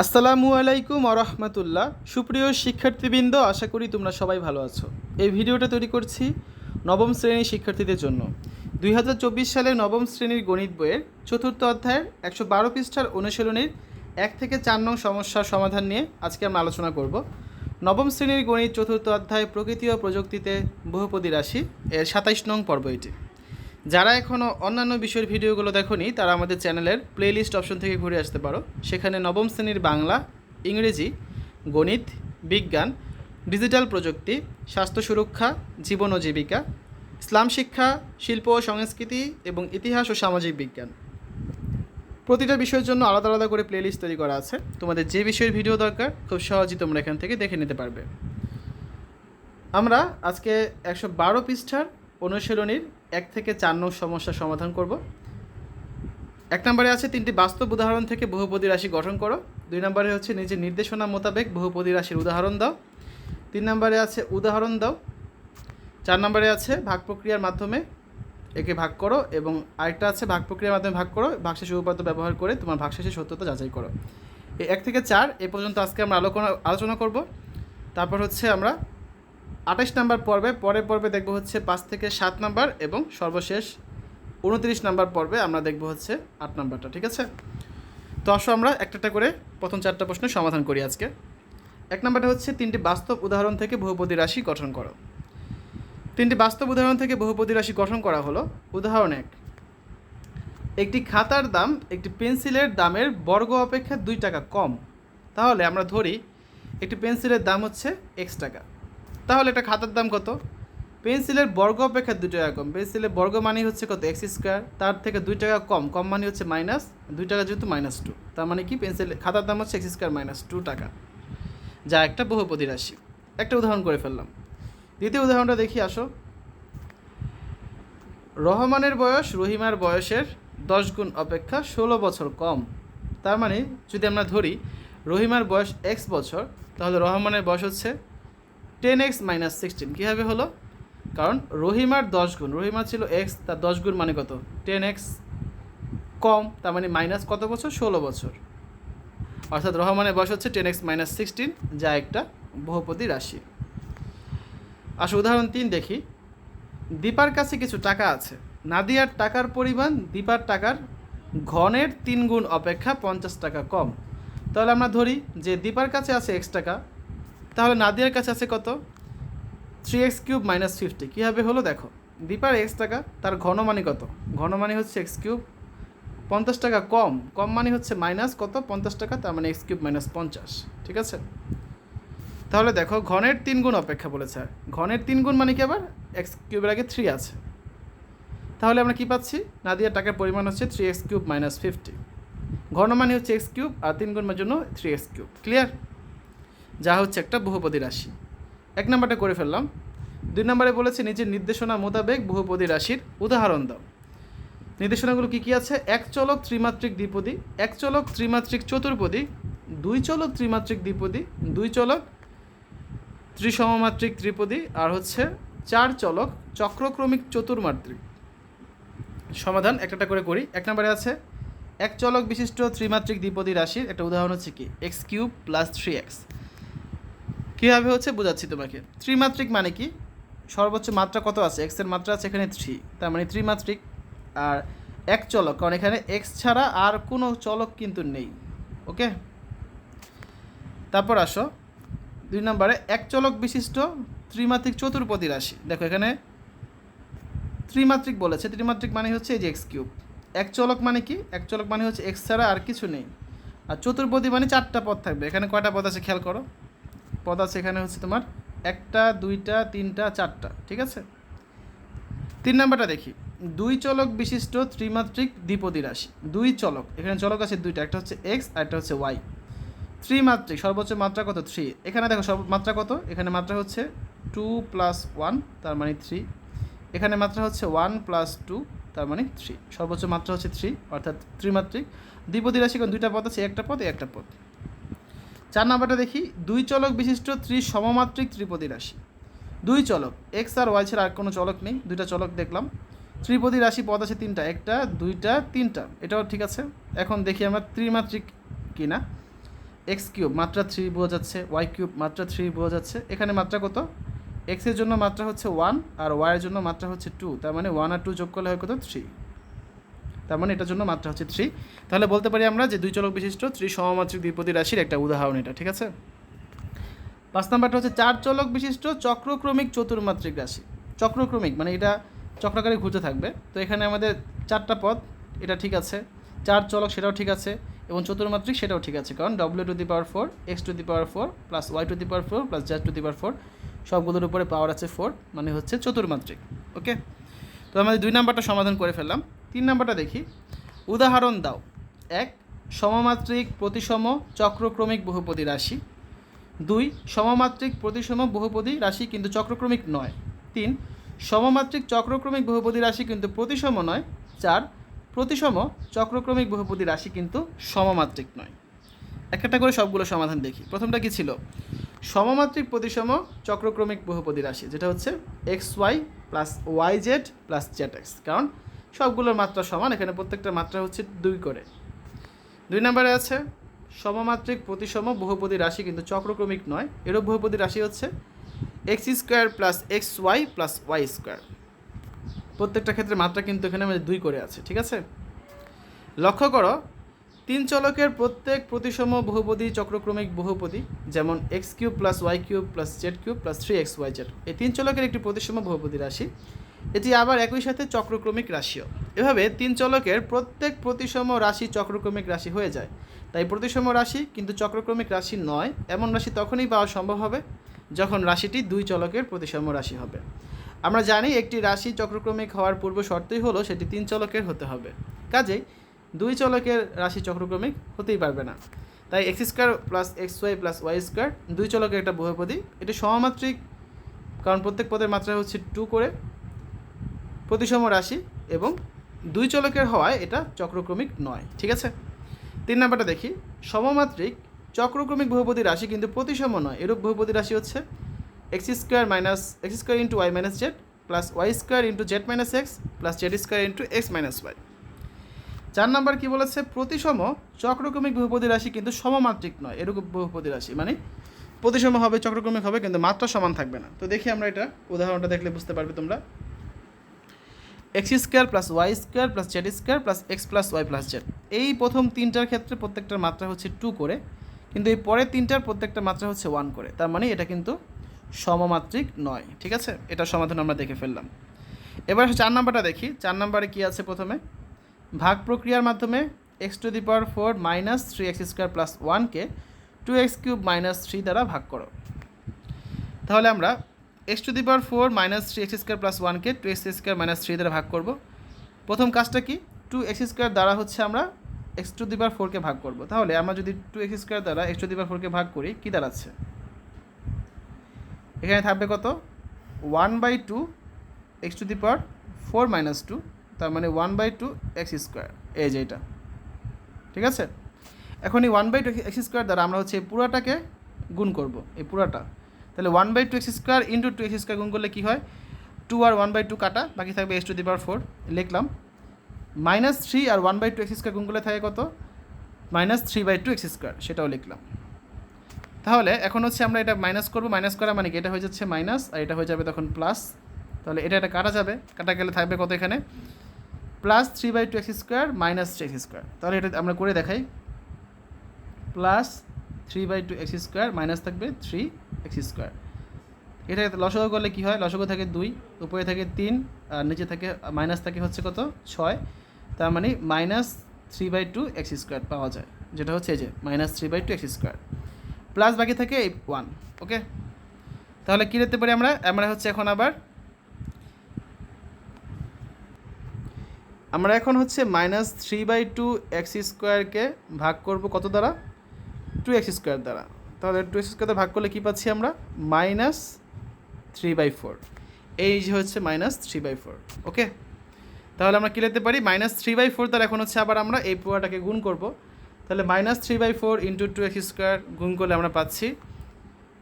আসসালামু আলাইকুম আরহামতুল্লাহ সুপ্রিয় শিক্ষার্থীবৃন্দ, আশা করি তোমরা সবাই ভালো আছো। এই ভিডিওটা তৈরি করছি নবম শ্রেণির শিক্ষার্থীদের জন্য। দুই সালের নবম শ্রেণির গণিত বইয়ের চতুর্থ অধ্যায়ের একশো বারো পৃষ্ঠার অনুশীলনীর এক থেকে চার নং সমস্যার সমাধান নিয়ে আজকে আমরা আলোচনা করব। নবম শ্রেণির গণিত চতুর্থ অধ্যায় প্রকৃতি ও প্রযুক্তিতে বহুপদী রাশি, এর সাতাইশ নং পর্ব এটি। যারা এখনও অন্যান্য বিষয়ের ভিডিওগুলো দেখোনি, তারা আমাদের চ্যানেলের প্লেলিস্ট অপশন থেকে ঘুরে আসতে পারো। সেখানে নবম শ্রেণির বাংলা, ইংরেজি, গণিত, বিজ্ঞান ডিজিটাল প্রযুক্তি, স্বাস্থ্য সুরক্ষা, জীবন ও জীবিকা, ইসলাম শিক্ষা, শিল্প ও সংস্কৃতি এবং ইতিহাস ও সামাজিক বিজ্ঞান। প্রতিটা বিষয়ের জন্য আলাদা আলাদা করে প্লেলিস্ট তৈরি করা আছে। তোমাদের যে বিষয়ের ভিডিও দরকার, খুব সহজেই তোমরা এখান থেকে দেখে নিতে পারবে। আমরা আজকে একশো বারো পৃষ্ঠার অনুশীলনীর এক থেকে চার নং সমস্যার সমাধান করব। এক নম্বরে আছে তিনটি বাস্তব উদাহরণ থেকে বহুপদী রাশি গঠন করো। দুই নম্বরে হচ্ছে নিজের নির্দেশনা মোতাবেক বহুপদী রাশির উদাহরণ দাও। তিন নম্বরে আছে উদাহরণ দাও। চার নম্বরে আছে ভাগ প্রক্রিয়ার মাধ্যমে একে ভাগ করো এবং আরেকটা আছে ভাগ প্রক্রিয়ার মাধ্যমে ভাগ করো, ভাগশেষ উপপাদ্য ব্যবহার করে তোমার ভাগশেষের সত্যতা যাচাই করো। এই এক থেকে চার এ পর্যন্ত আজকে আমরা আলোচনা আলোচনা করব। তারপর হচ্ছে আমরা আঠাশ নাম্বার পর্বে, পরের পর্বে দেখব হচ্ছে পাঁচ থেকে সাত নাম্বার এবং সর্বশেষ উনত্রিশ নাম্বার পর্বে আমরা দেখব হচ্ছে আট নাম্বারটা, ঠিক আছে? তো আসো আমরা একটা একটা করে প্রথম চারটা প্রশ্নের সমাধান করি আজকে। এক নাম্বারটা হচ্ছে, তিনটি বাস্তব উদাহরণ থেকে বহুপদী রাশি গঠন করো। তিনটি বাস্তব উদাহরণ থেকে বহুপদী রাশি গঠন করা হলো। উদাহরণ এক, একটি খাতার দাম একটি পেন্সিলের দামের বর্গ অপেক্ষা দুই টাকা কম। তাহলে আমরা ধরি, একটি পেন্সিলের দাম হচ্ছে এক্স টাকা। তাহলে একটা খাতার দাম কত? পেন্সিলের বর্গ অপেক্ষা দুই টাকা কম। পেন্সিলের বর্গ মানে হচ্ছে কত? X square. তার থেকে দুই টাকা কম। কম মানে হচ্ছে মাইনাস। দুই টাকা যেহেতু মাইনাস টু। তার মানে কি? পেন্সিল খাতার দাম হচ্ছে এক্স স্কোয়ার মাইনাস টু টাকা। যা একটা বহুপদী রাশি। একটা উদাহরণ করে ফেললাম। দ্বিতীয় উদাহরণটা দেখি, আসো। রহমানের বয়স, রহিমার বয়সের দশ গুণ অপেক্ষা ষোলো বছর কম। তার মানে যদি আমরা ধরি, রহিমার বয়স এক্স বছর, তাহলে রহমানের বয়স হচ্ছে টেন এক্স মাইনাস সিক্সটিন। কীভাবে হলো? কারণ রহিমার দশ গুণ। রহিমা ছিল এক্স তার দশ গুণ মানে কত? টেন এক্স কম, তার মানে মাইনাস কত বছর? ষোলো বছর। অর্থাৎ রহমানের বয়স হচ্ছে টেন এক্স মাইনাস সিক্সটিন, যা একটা বহুপদী রাশি। আসো উদাহরণ তিন দেখি। দীপার কাছে কিছু টাকা আছে। নাদিয়ার টাকার পরিমাণ দীপার টাকার ঘনের তিন গুণ অপেক্ষা পঞ্চাশ টাকা কম। তাহলে আমরা ধরি যে দীপার কাছে আছে এক্স টাকা তাহলে নাদিয়ার কাছে আছে কত? Three x cube minus fifty কীভাবে হলো দেখো? দীপার এক্স টাকা, তার ঘন মানে কত? ঘন মানে হচ্ছে এক্স কিউব পঞ্চাশ টাকা কম কম মানে হচ্ছে মাইনাস কত? পঞ্চাশ টাকা, তার মানে এক্স কিউব মাইনাস পঞ্চাশ। ঠিক আছে? তাহলে দেখো, ঘনের তিন গুণ অপেক্ষা বলেছে। আর ঘনের তিন গুণ মানে কি আবার? এক্স কিউবের আগে থ্রি আছে। তাহলে আমরা কি পাচ্ছি? নাদিয়ার টাকার পরিমাণ হচ্ছে three x cube minus fifty ঘন মানে হচ্ছে এক্স কিউব আর তিন গুণের জন্য থ্রি এক্স কিউব ক্লিয়ার যা হচ্ছে একটা বহুপদী রাশি। এক নাম্বারটা করে ফেললাম। দুই নম্বরে বলেছে নিজের নির্দেশনা মোতাবেক বহুপদী রাশির উদাহরণ দাও। নির্দেশনাগুলো কী কী আছে? এক চলক ত্রিমাত্রিক দ্বিপদী, এক চলক ত্রিমাত্রিক চতুর্পদী, দুই চলক ত্রিমাত্রিক দ্বিপদী, দুই চলক ত্রিসমমাত্রিক ত্রিপদী, আর হচ্ছে চার চলক চক্রক্রমিক চতুর্মাত্রিক। সমাধান একটা করে করি। এক নম্বরে আছে, এক চলক বিশিষ্ট ত্রিমাত্রিক দ্বিপদী রাশির একটা উদাহরণ হচ্ছে কি? X cube plus three x কীভাবে হচ্ছে বোঝাচ্ছি তোমাকে? ত্রিমাত্রিক মানে কি? সর্বোচ্চ মাত্রা কত আছে? এক্সের মাত্রা আছে এখানে থ্রি তার মানে ত্রিমাত্রিক আর এক চলক। কারণ এখানে এক্স ছাড়া আর কোনো চলক কিন্তু নেই। ওকে তারপর আসো। দুই নম্বরে, এক চলক বিশিষ্ট ত্রিমাত্রিক চতুর্পদী রাশি। দেখো এখানে ত্রিমাত্রিক বলেছে। ত্রিমাত্রিক মানে হচ্ছে এই যে এক্স কিউব এক চলক মানে কি? এক চলক মানে হচ্ছে এক্স ছাড়া আর কিছু নেই। আর চতুর্পদী মানে চারটা পদ থাকবে। এখানে কয়টা পদ আছে খেয়াল করো? পদ আছে এখানে হচ্ছে তোমার একটা, দুইটা, তিনটা, চারটা, ঠিক আছে? তিন নাম্বারটা দেখি। দুই চলক বিশিষ্ট ত্রিমাত্রিক দ্বিপদী রাশি। দুই চলক, এখানে চলক আছে দুইটা, একটা হচ্ছে এক্স আর একটা হচ্ছে ওয়াই ত্রিমাত্রিক, সর্বোচ্চ মাত্রা কত? থ্রি এখানে দেখো সর্ব মাত্রা কত? এখানে মাত্রা হচ্ছে টু প্লাস ওয়ান তার মানে থ্রি এখানে মাত্রা হচ্ছে ওয়ান প্লাস টু তার মানে থ্রি সর্বোচ্চ মাত্রা হচ্ছে থ্রি অর্থাৎ ত্রিমাত্রিক। দ্বিপদী রাশি কোন? দুইটা পদ আছে, একটা পদ একটা পদ। চার নাম্বারটা দেখি, দুই চলক বিশিষ্ট ত্রি সমমাত্রিক ত্রিপদী রাশি। দুই চলক এক্স আর ওয়াই ছাড়া আর কোনো চলক নেই, দুইটা চলক দেখলাম। ত্রিপদী রাশি পদ আছে তিনটা, একটা, দুইটা, তিনটা, এটাও ঠিক আছে। এখন দেখি আমরা ত্রিমাত্রিক কিনা। এক্স কিউব, মাত্রা থ্রি বোঝা যাচ্ছে ওয়াই কিউব, মাত্রা থ্রি বোঝা যাচ্ছে। এখানে মাত্রা কত? এক্সের জন্য মাত্রা হচ্ছে ওয়ান আর ওয়াইয়ের জন্য মাত্রা হচ্ছে টু তার মানে ওয়ান আর টু যোগ করলে হয় কত? থ্রি তার মানে এটার জন্য মাত্রা হচ্ছে থ্রি তাহলে বলতে পারি আমরা যে দুই চলক বিশিষ্ট ত্রি সমমাত্রিক দ্বিপদী রাশির একটা উদাহরণ এটা, ঠিক আছে? পাঁচ নাম্বারটা হচ্ছে চার চলক বিশিষ্ট চক্রক্রমিক চতুর্মাত্রিক রাশি। চক্রক্রমিক মানে এটা চক্রাকারে ঘুরতে থাকবে। তো এখানে আমাদের চারটা পদ, এটা ঠিক আছে। চার চলক সেটাও ঠিক আছে এবং চতুর্মাত্রিক সেটাও ঠিক আছে, কারণ W to the power four x to the power four plus y to the power four plus z to the power four সবগুলোর উপরে পাওয়ার আছে ফোর মানে হচ্ছে চতুর্মাত্রিক ওকে তো আমাদের দুই নাম্বারটা সমাধান করে ফেললাম। তিন নাম্বারটা দেখি। উদাহরণ দাও। এক, সমমাত্রিক প্রতিসম চক্রক্রমিক বহুপদী রাশি। দুই, সমমাত্রিক প্রতিসম বহুপদী রাশি কিন্তু চক্রক্রমিক নয়। তিন, সমমাত্রিক চক্রক্রমিক বহুপদী রাশি কিন্তু প্রতিসম নয়। চার, প্রতিসম চক্রক্রমিক বহুপদী রাশি কিন্তু সমমাত্রিক নয়। একটা করে সবগুলো সমাধান দেখি। প্রথমটা কি ছিল? সমমাত্রিক প্রতিসম চক্রক্রমিক বহুপদী রাশি, যেটা হচ্ছে x y plus y z plus z x. কারণ সবগুলোর মাত্রা সমান, এখানে প্রত্যেকটা মাত্রা হচ্ছে দুই করে। দুই নম্বরে আছে, সমমাত্রিক প্রতিসম বহুপদী রাশি কিন্তু চক্রক্রমিক নয়। এরূপ বহুপদী রাশি হচ্ছে x square plus x y plus y square. প্রত্যেকটা ক্ষেত্রে মাত্রা কিন্তু এখানে আমাদের দুই করে আছে, ঠিক আছে? লক্ষ্য করো, তিন চলকের প্রত্যেক প্রতিসম বহুপদী চক্রক্রমিক বহুপদী, যেমন x cube plus y cube plus z cube plus three x y z, এই তিন চলকের একটি প্রতিসম বহুপদী রাশি। এটি আবার একই সাথে চক্রক্রমিক রাশিও। এভাবে তিন চলকের প্রত্যেক প্রতিসম রাশি চক্রক্রমিক রাশি হয়ে যায়। তাই প্রতিসম রাশি কিন্তু চক্রক্রমিক রাশি নয়, এমন রাশি তখনই পাওয়া সম্ভব হবে যখন রাশিটি দুই চলকের প্রতিসম রাশি হবে। আমরা জানি একটি রাশি চক্রক্রমিক হওয়ার পূর্ব শর্তই হলো সেটি তিন চলকের হতে হবে। কাজেই দুই চলকের রাশি চক্রক্রমিক হতেই পারবে না। তাই x square plus x y plus y square দুই চলকের একটা বহুপদী। এটি সমমাত্রিক, কারণ প্রত্যেক পদের মাত্রা হচ্ছে টু করে। প্রতিসম রাশি এবং দুই চলকের হওয়ায় এটা চক্রক্রমিক নয়, ঠিক আছে? তিন নাম্বারটা দেখি, সমমাত্রিক চক্রক্রমিক বহুপদী রাশি কিন্তু প্রতিসম নয়, এরূপ বহুপদী রাশি হচ্ছে x square minus x square into y minus z plus y square into z minus x plus z square into x minus y চার নাম্বার কী বলেছে? প্রতিসম চক্রক্রমিক বহুপদী রাশি কিন্তু সমমাত্রিক নয় এরকম বহুপদী রাশি মানে প্রতিসম হবে, চক্রক্রমিক হবে, কিন্তু মাত্রা সমান থাকবে না। তো দেখি আমরা এটা উদাহরণটা দেখলে বুঝতে পারবে তোমরা। X square plus y square plus z square plus x plus y plus z. এই প্রথম তিনটার ক্ষেত্রে প্রত্যেকটার মাত্রা হচ্ছে টু করে, কিন্তু এই পরের তিনটার প্রত্যেকটা মাত্রা হচ্ছে ওয়ান করে। তার মানে এটা কিন্তু সমমাত্রিক নয়, ঠিক আছে? এটা সমাধান আমরা দেখে ফেললাম। এবার চার নাম্বারটা দেখি। চার নাম্বারে কী আছে প্রথমে? ভাগ প্রক্রিয়ার মাধ্যমে x to the power four minus three x square plus ওয়ানকে two x cube minus three দ্বারা ভাগ করো। তাহলে আমরা x to the power four minus three x square plus ওয়ানকে two x square minus three দ্বারা ভাগ করব। প্রথম কাজটা কি? টু এক্স স্কোয়ার দ্বারা হচ্ছে আমরা এক্স টু দি পাওয়ার ফোরকে ভাগ করব। তাহলে আমরা যদি টু এক্স স্কোয়ার দ্বারা এক্স টু দি পাওয়ার ফোরকে ভাগ করি, কী দাঁড়াচ্ছে? এখানে থাকবে কত? One by two x to the power four minus two তার মানে one by two x square এই যে এটা। ঠিক আছে? এখন এই one by two x square দ্বারা আমরা হচ্ছে এই পুরাটাকে গুণ করব। এই পুরাটা। তাহলে one by two x square into two x square গুণ করলে কী হয়? টু আর ওয়ান বাই টু কাটা, বাকি থাকবে x to the power four লিখলাম। Minus three R one by two x square গুণ করলে থাকে কত? Minus three by two x square সেটাও লিখলাম। তাহলে এখন হচ্ছে আমরা এটা মাইনাস করব মাইনাস করা মানে কি? এটা হয়ে যাচ্ছে মাইনাস আর এটা হয়ে যাবে তখন প্লাস তাহলে এটা এটা কাটা যাবে, কাটা গেলে থাকবে কত এখানে? Plus three by two x square minus three x square তাহলে এটা আমরা করে দেখাই। Plus three by two x square minus থাকবে থ্রি এক্স স্কোয়ার। এটা লসগো করলে কী হয়? লসগো থাকে দুই, উপরে থাকে তিন, আর নিচে থাকে, মাইনাস থাকে হচ্ছে কত? ছয়। তার মানে minus three by two x square পাওয়া যায়। যেটা হচ্ছে এই যে, minus three by two x square. Plus বাকি থাকে এই ওয়ান, ওকে? তাহলে কী লিখতে পারি আমরা? আমরা হচ্ছে এখন আবার, আমরা এখন হচ্ছে minus three by two x স্কোয়ারকে ভাগ করব কত দ্বারা? টু এক্স স্কোয়ার দ্বারা। তাহলে টু এক্স স্কোয়ার ভাগ করলে কী পাচ্ছি আমরা? মাইনাস থ্রি বাই ফোর এই যে হচ্ছে minus three by four okay তাহলে আমরা কী লিখতে পারি? মাইনাস থ্রি বাই ফোর দ্বারা এখন হচ্ছে আবার আমরা এই পুরোটাকে গুণ করব। তাহলে minus three by four into two x square গুণ করলে আমরা পাচ্ছি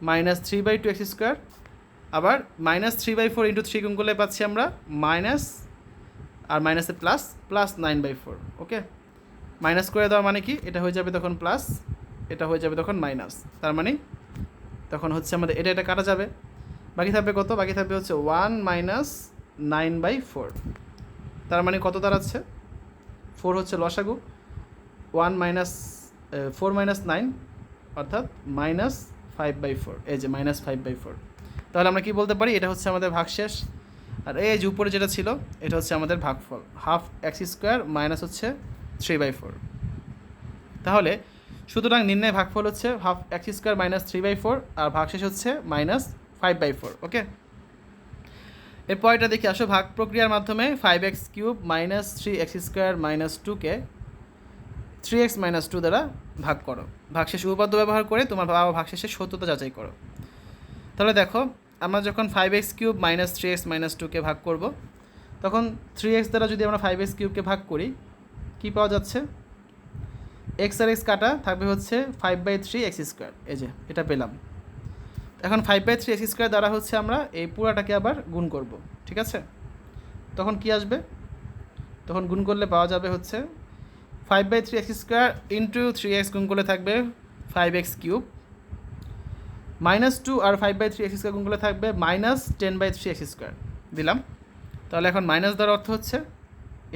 minus three by two x square আবার minus three by four into three গুণ করলে পাচ্ছি আমরা মাইনাস আর মাইনাসে plus plus nine by four okay minus করে দেওয়া মানে কি? এটা হয়ে যাবে তখন প্লাস এটা হয়ে যাবে তখন মাইনাস তার মানে তখন হচ্ছে আমাদের এটা এটা কাটা যাবে। বাকি থাকবে কত? বাকি থাকবে হচ্ছে one minus nine by four তার মানে কত দাঁড়াচ্ছে? ফোর হচ্ছে লসাগু। One minus four minus nine অর্থাৎ মাইনাস ফাইভ বাই ফোর এই যে মাইনাস ফাইভ বাই ফোর তাহলে আমরা কি বলতে পারি? এটা হচ্ছে আমাদের ভাগশেষ। আর এই যে উপরে যেটা ছিল, এটা হচ্ছে আমাদের ভাগফল। হাফ এক্স স্কোয়ার মাইনাস হচ্ছে থ্রি বাই ফোর তাহলে সুতরাং নির্ণয় ভাগফল হচ্ছে half x square minus three by four আর ভাগশেষ হচ্ছে minus five by four okay এরপর এটা দেখি, আসো ভাগ প্রক্রিয়ার মাধ্যমে five x cube minus three x square minus টুকে থ্রি এক্স মাইনাস টু দ্বারা ভাগ করো। ভাগশেষ উপপাদ্য ব্যবহার করে তোমার বাবা ভাগশেষের সত্যতা যাচাই করো। তাহলে দেখো, আমরা যখন five x cube minus three x minus টুকে ভাগ করব, তখন থ্রি এক্স দ্বারা যদি আমরা ফাইভ এক্স কিউবকে ভাগ করি, কী পাওয়া যাচ্ছে? এক্স আর এক্স কাটা থাকবে হচ্ছে five by three x square এই যে, এটা পেলাম। এখন five by three x square দ্বারা হচ্ছে আমরা এই পুরাটাকে আবার গুণ করব, ঠিক আছে? তখন কি আসবে? তখন গুণ করলে পাওয়া যাবে হচ্ছে five by three x square into three x গুণ করলে থাকবে five x cube minus two R five by three x square গুণ করলে থাকবে minus ten by three x square দিলাম। তাহলে এখন মাইনাস দেওয়ার অর্থ হচ্ছে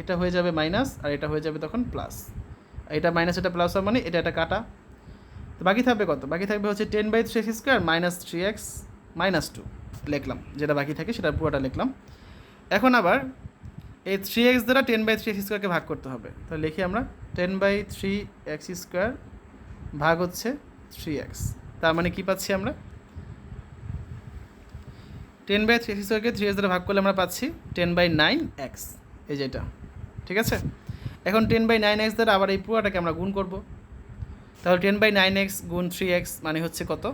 এটা হয়ে যাবে মাইনাস আর এটা হয়ে যাবে তখন প্লাস এটা মাইনাস এটা প্লাস মানে এটা এটা কাটা। তো বাকি থাকবে কত? বাকি থাকবে হচ্ছে ten by three x square minus three x minus two লিখলাম। যেটা বাকি থাকে সেটা পুরোটা লিখলাম। এখন আবার এই থ্রি এক্স দ্বারা টেন বাই থ্রি এক্স স্কোয়ারকে ভাগ করতে হবে। তো লিখি আমরা ten by three x square ভাগ হচ্ছে থ্রি এক্স তার মানে কী পাচ্ছি আমরা? টেন বাই থ্রি এক্স স্কোয়ারকে থ্রি এক্স দ্বারা ভাগ করলে আমরা পাচ্ছি টেন বাই নাইন এক্স এই যেটা ঠিক আছে? এখন টেন বাই নাইন এক্স দ্বারা আবার এই পুরোটাকে আমরা গুণ করব। তাহলে টেন বাই নাইন এক্স গুণ থ্রি এক্স মানে হচ্ছে কত?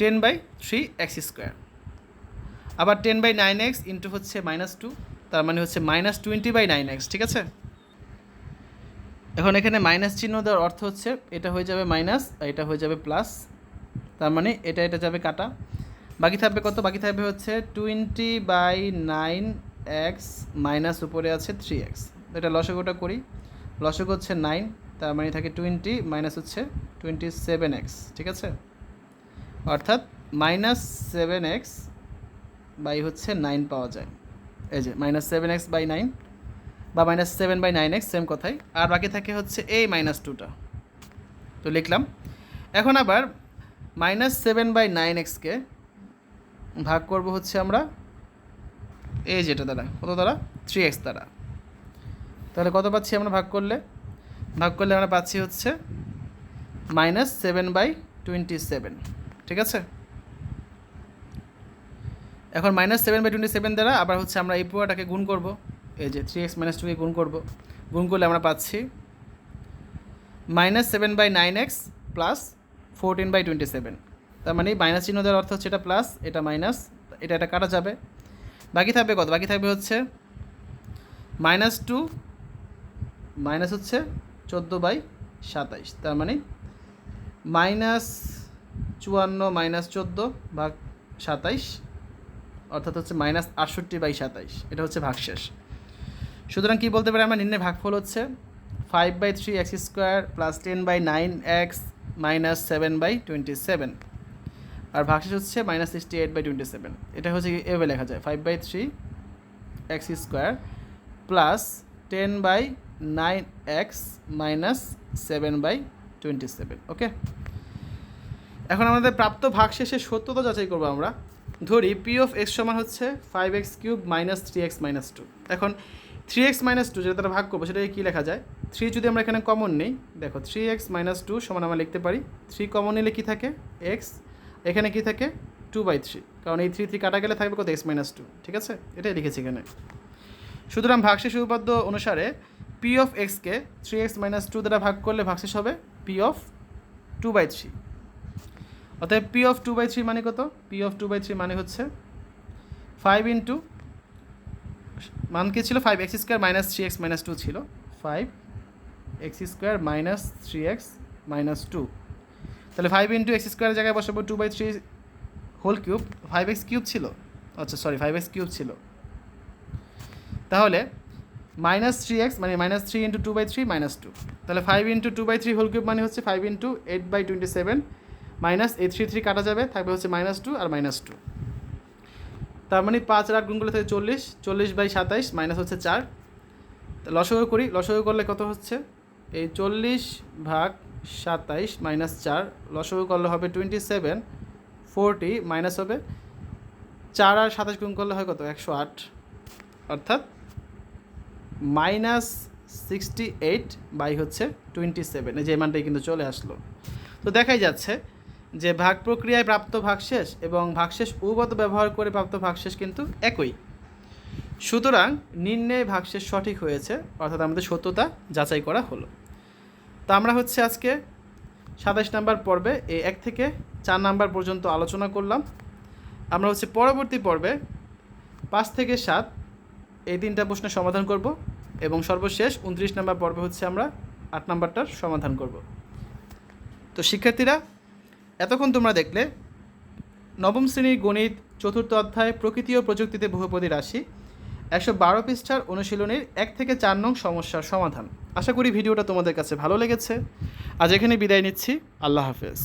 Ten by three x square আবার ten by nine x into হচ্ছে মাইনাস টু তার মানে হচ্ছে minus twenty by nine x ঠিক আছে? এখন এখানে মাইনাস চিহ্ন দেওয়ার অর্থ হচ্ছে এটা হয়ে যাবে মাইনাস আর এটা হয়ে যাবে প্লাস তার মানে এটা এটা যাবে কাটা। বাকি থাকবে কত? বাকি থাকবে হচ্ছে twenty by nine x minus উপরে আছে থ্রি এক্স এটা লসগোটা করি। লসগ হচ্ছে নাইন তার মানে থাকে টোয়েন্টি মাইনাস হচ্ছে টোয়েন্টি সেভেন এক্স ঠিক আছে? অর্থাৎ মাইনাস সেভেন এক্স বাই হচ্ছে নাইন পাওয়া যায়। এই যে minus seven x by nine বা minus seven by nine x same কথাই। আর বাকি থাকে হচ্ছে এই মাইনাস টুটা তো লিখলাম। এখন আবার মাইনাস সেভেন বাই নাইন এক্সকে ভাগ করব হচ্ছে আমরা এই যেটা দ্বারা, কত দ্বারা? থ্রি এক্স দ্বারা। তাহলে কত পাচ্ছি আমরা ভাগ করলে? ভাগ করলে আমরা পাচ্ছি হচ্ছে minus seven by twenty seven ঠিক আছে? এখন minus seven by twenty seven দ্বারা আবার হচ্ছে আমরা এই পুরোটাকে গুণ করব। এই যে থ্রি এক্স মাইনাস টুকে গুণ করব। গুণ করলে আমরা পাচ্ছি minus seven by nine x plus fourteen by twenty seven তার মানে মাইনাস চিহ্ন দেওয়ার অর্থ হচ্ছে এটা প্লাস এটা মাইনাস এটা এটা কাটা যাবে। বাকি থাকবে কত? বাকি থাকবে হচ্ছে মাইনাস টু মাইনাস হচ্ছে চোদ্দ বাই সাতাইশ। তার মানে মাইনাস চুয়ান্ন মাইনাস চোদ্দ ভাগ সাতাইশ, অর্থাৎ হচ্ছে মাইনাস আটষট্টি বাই সাতাইশ। এটা হচ্ছে ভাগশেষ। সুতরাং কী বলতে পারি আমরা? নির্ণয় ভাগফল হচ্ছে five by three x square plus ten by nine x minus seven by twenty seven আর ভাগশেষ হচ্ছে minus sixty eight by twenty seven এটা হচ্ছে এভাবে লেখা যায়। Five by three x square plus ten by nine x minus seven by twenty seven okay এখন আমাদের প্রাপ্ত ভাগশেষের সত্যতা যাচাই করব আমরা। ধরি পি অফ এক্স সমান হচ্ছে five x cube minus three x minus two এখন থ্রি এক্স মাইনাস টু যেটা তারা ভাগ করব, সেটাকে কী লেখা যায়? থ্রি যদি আমরা এখানে কমন নেই, দেখো থ্রি এক্স মাইনাস টু সমান আমরা লিখতে পারি। থ্রি কমন নিলে কী থাকে? এক্স এখানে কী থাকে? টু বাই থ্রি কারণ এই থ্রি থ্রি কাটা গেলে থাকবে কত? এক্স মাইনাস টু ঠিক আছে? এটাই লিখেছি এখানে। সুতরাং ভাগশেষ উপপাদ্য অনুসারে পি অফ এক্সকে থ্রি এক্স মাইনাস টু দ্বারা ভাগ করলে ভাগশেষ হবে p of two by three অতএব p of two by three মানে কত? P of two by three মানে হচ্ছে ফাইভ ইন্টু মান কি ছিল? Five x square minus three x minus two ছিল। Five x square minus three x minus two তাহলে ফাইভ ইন্টু এক্স স্কোয়ারের জায়গায় বসাবো two by three whole cube five x cube ছিল। আচ্ছা সরি ফাইভ এক্স কিউব ছিল। তাহলে minus three x মানে minus three into two by three minus two. তাহলে five into two by three whole cube মানে হচ্ছে five into eight by twenty seven minus এই three three কাটা যাবে, থাকবে হচ্ছে মাইনাস টু আর মাইনাস টু। তার মানে পাঁচ আর আট করলে থাকে চল্লিশ চল্লিশ বাই সাতাইশ মাইনাস হচ্ছে চার। লসগো করি, লসগো করলে কত হচ্ছে? এই চল্লিশ ভাগ সাতাইশ মাইনাস চার, লসগো করলে হবে টোয়েন্টি সেভেন, ফোরটি মাইনাস হবে। চার আর সাতাশ গুণ করলে হয় কত? একশো আট। অর্থাৎ মাইনাস সিক্সটি এইট বাই হচ্ছে টোয়েন্টি সেভেন। এই যে মানটাই কিন্তু চলে আসলো। তো দেখাই যাচ্ছে যে ভাগ প্রক্রিয়ায় প্রাপ্ত ভাগশেষ এবং ভাগশেষ উগত ব্যবহার করে প্রাপ্ত ভাগশেষ কিন্তু একই। সুতরাং নির্ণয় ভাগশেষ সঠিক হয়েছে, অর্থাৎ আমাদের সত্যতা যাচাই করা হলো। তো আমরা হচ্ছে আজকে সাতাশ নাম্বার পর্বে, এই এক থেকে চার নাম্বার পর্যন্ত আলোচনা করলাম। আমরা হচ্ছে পরবর্তী পর্বে পাঁচ থেকে সাত এই তিনটা প্রশ্নের সমাধান করব। এবং সর্বশেষ উনত্রিশ নাম্বার পর্বে হচ্ছে আমরা আট নাম্বারটার সমাধান করব। তো শিক্ষার্থীরা, এতক্ষণ তোমরা দেখলে নবম শ্রেণির গণিত চতুর্থ অধ্যায় প্রকৃতি ও প্রযুক্তিতে বহুপদী রাশি একশো বারো পৃষ্ঠার অনুশীলনের এক থেকে চার নং সমস্যার সমাধান। আশা করি ভিডিওটা তোমাদের কাছে ভালো লেগেছে। আজ এখানে বিদায় নিচ্ছি। আল্লাহ হাফেজ।